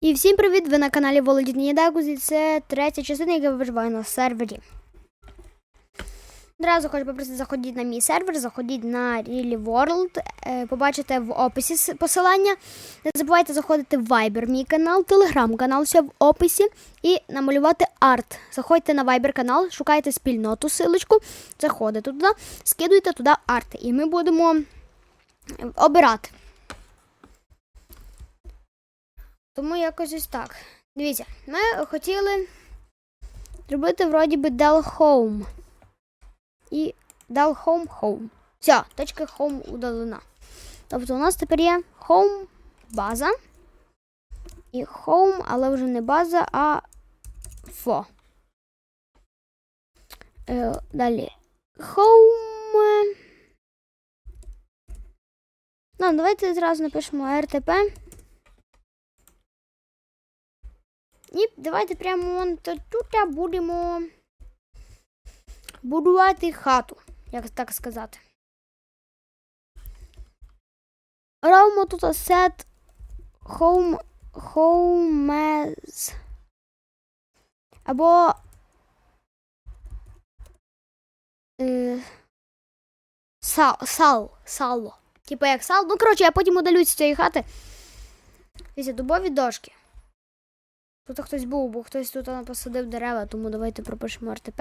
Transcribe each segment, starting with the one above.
І всім привіт! Ви на каналі Володінні Дагузі. Це третя частина, яка виживає на сервері. Одразу хочу попросити, заходіть на мій сервер, заходіть на Really World, е, побачите в описі посилання. Не забувайте заходити в Viber, мій канал, Telegram канал, все в описі і намалювати арт. Заходьте на Viber канал, шукайте спільноту, силочку, заходите туди, скидуйте туди арти. І ми будемо обирати. Тому якось ось так. Дивіться, ми хотіли зробити вроді би Dell Home. І Dell Home Home. Все, точка Home удалена. Тобто у нас тепер є Home база. І Home, але вже не база, а фо. Е, далі. Home. Ну, давайте зразу напишемо RTP. І давайте прямо вон тут будемо будувати хату, як так сказати. Робимо тут set home homes або е, сал, сал, сало. Типу як сал. Ну, коротше, я потім удалюсь з цієї хати. Дивіться, дубові дошки. Тут хтось був, бо хтось тут посадив дерева, тому давайте пропишемо РТП.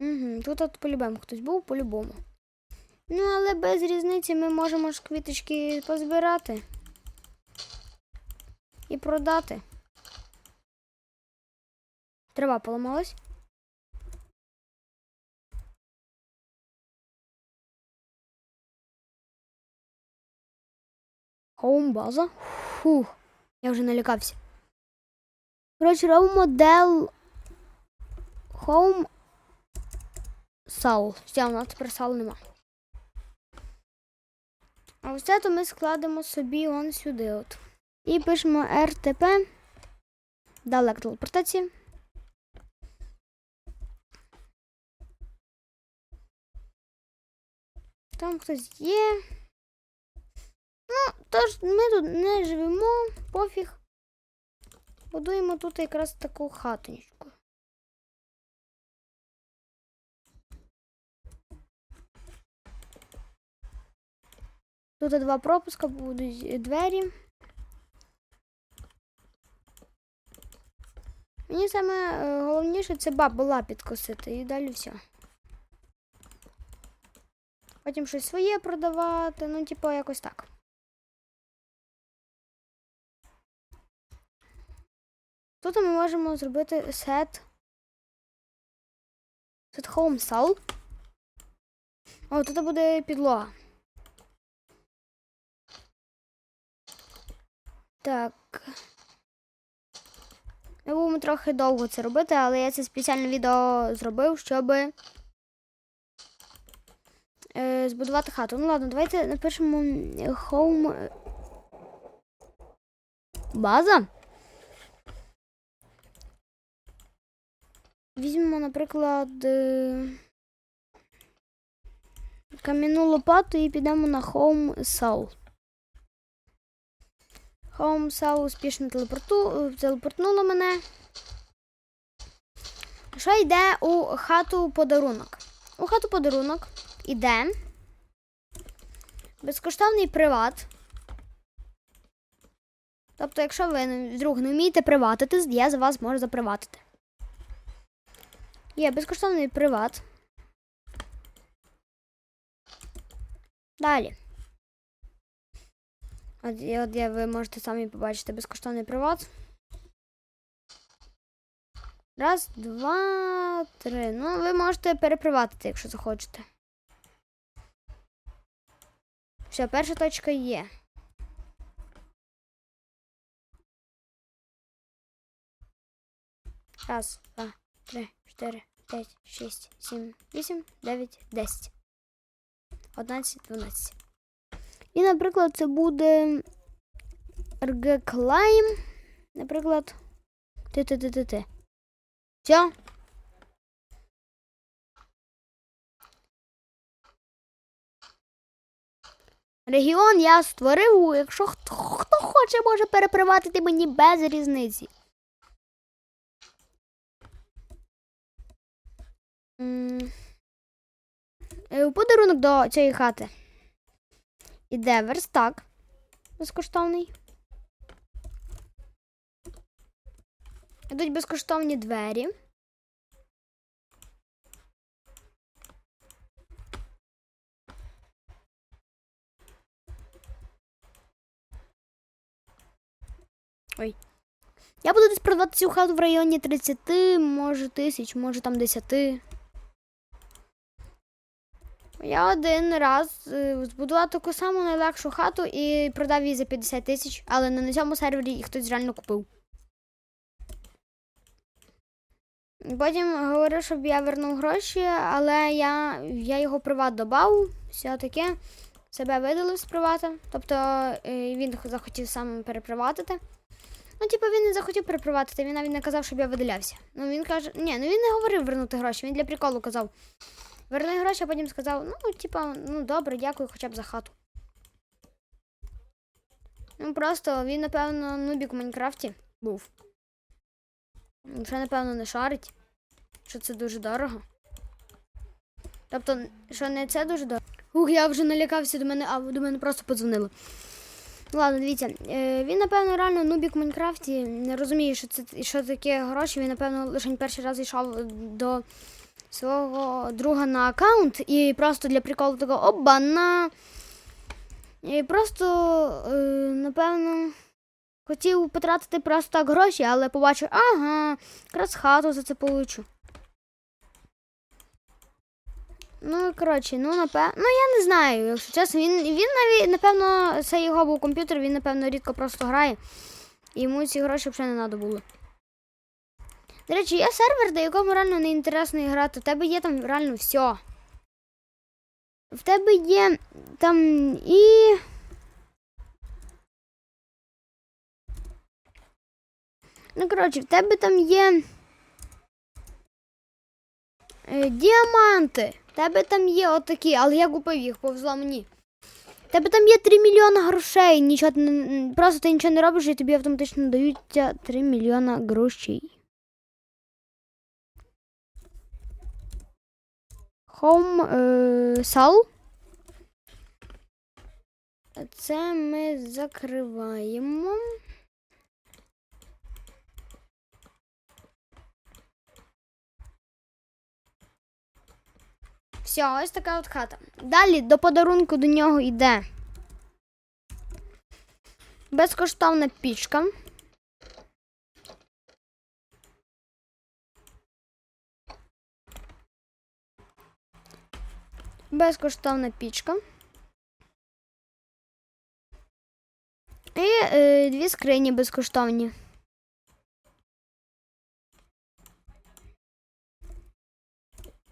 Угу, тут от по-любому хтось був, по-любому. Ну, але без різниці ми можемо ж квіточки позбирати і продати. Трава поламалась. Хоум база. Фух, я вже налякався. Коротше, робимо Dell Home Сал. Все, у нас тепер сал нема. А ось це то ми складемо собі он сюди от. І пишемо RTP. Далек телепортації. Там хтось є. Ну, тож ми тут не живемо, пофіг. Будуємо тут якраз таку хатонечку. Тут два пропуска будуть двері. Мені саме е, головніше це бабла підкосити і далі все. Потім щось своє продавати, ну, типу, якось так. Тут ми можемо зробити set. Set home sal. О, тут буде підлога. Так. Ми будемо трохи довго це робити, але я це спеціальне відео зробив, щоб е, збудувати хату. Ну ладно, давайте напишемо home база. Візьмемо, наприклад, е, кам'яну лопату і підемо на Home Soul. Home Soul успішно телепорту... телепортнуло мене. Що йде у хату подарунок? У хату подарунок іде безкоштовний приват. Тобто, якщо ви вдруг не вмієте приватити, я за вас можу заприватити. Є безкоштовний приват. Далі. От, от я, ви можете самі побачити безкоштовний приват. Раз, два, три. Ну, ви можете переприватити, якщо захочете. Все, перша точка є. Раз, два, три, чотири, п'ять, шість, сім, вісім, дев'ять, десять. Одинадцять, дванадцять. І, наприклад, це буде RG Climb. Наприклад. Ти-ти-ти-ти-ти. Все. Регіон я створив, якщо хто, хто хоче, може переприватити мені без різниці. У подарунок до цієї хати. Іде верстак безкоштовний. Ідуть безкоштовні двері. Ой. Я буду десь продавати цю хату в районі 30, може тисяч, може там 10. Я один раз е, збудував таку саму найлегшу хату і продав її за 50 тисяч, але не на цьому сервері їх хтось реально купив. Потім говорив, щоб я вернув гроші, але я, я його приват додав, все таке. Себе видалив з привата. Тобто е, він захотів сам переприватити. Ну, типу, він не захотів переприватити, він навіть не казав, щоб я видалявся. Ну, він каже, ні, ну він не говорив вернути гроші, він для приколу казав. Верни гроші, а потім сказав, ну, типа, ну добре, дякую хоча б за хату. Ну, просто він, напевно, нубік в Майнкрафті був. Вже, напевно, не шарить, що це дуже дорого. Тобто, що не це дуже дорого. Ух, я вже налякався до мене, а до мене просто подзвонили. Ладно, дивіться, е, він, напевно, реально нубік в Майнкрафті, не розуміє, що це що таке гроші. Він, напевно, лише перший раз йшов до свого друга на аккаунт і просто для приколу такого обана. І просто, е, напевно, хотів потратити просто так гроші, але побачив, ага, якраз хату за це получу. Ну, коротше, ну, напевно, ну я не знаю, якщо чесно, він, він навіть, напевно, це його був комп'ютер, він, напевно, рідко просто грає. І йому ці гроші взагалі не треба було. До речі, є сервер, до якому реально не інтересно грати. У тебе є там реально все. В тебе є там і. Ну, коротше, в тебе там є. Е, діаманти. В тебе там є отакі, але я купив їх, повзло мені. В тебе там є 3 мільйони грошей. Нічого, просто ти нічого не робиш і тобі автоматично даються 3 мільйона грошей. Home е, сал. Це ми закриваємо. Все, ось така от хата. Далі до подарунку до нього йде безкоштовна пічка. Безкоштовна пічка. І е, дві скрині безкоштовні.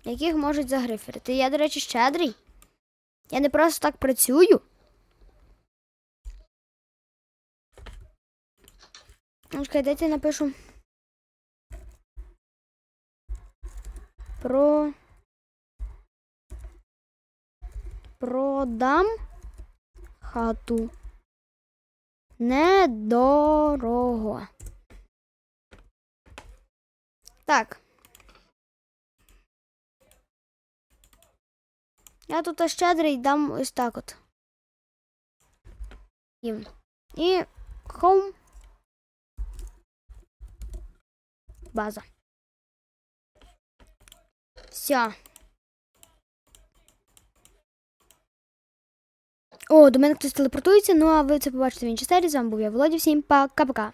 Яких можуть загриферити. Я, до речі, щедрий. Я не просто так працюю. Ну, чекай, дайте напишу. Про. Продам хату. Недорого. Так. Я тут щедрий дам ось так от. Їм. І home. База. Все. О, до мене хтось телепортується, ну а ви це побачите в іншій серії. З вами був я Володя. Всім пока-пока.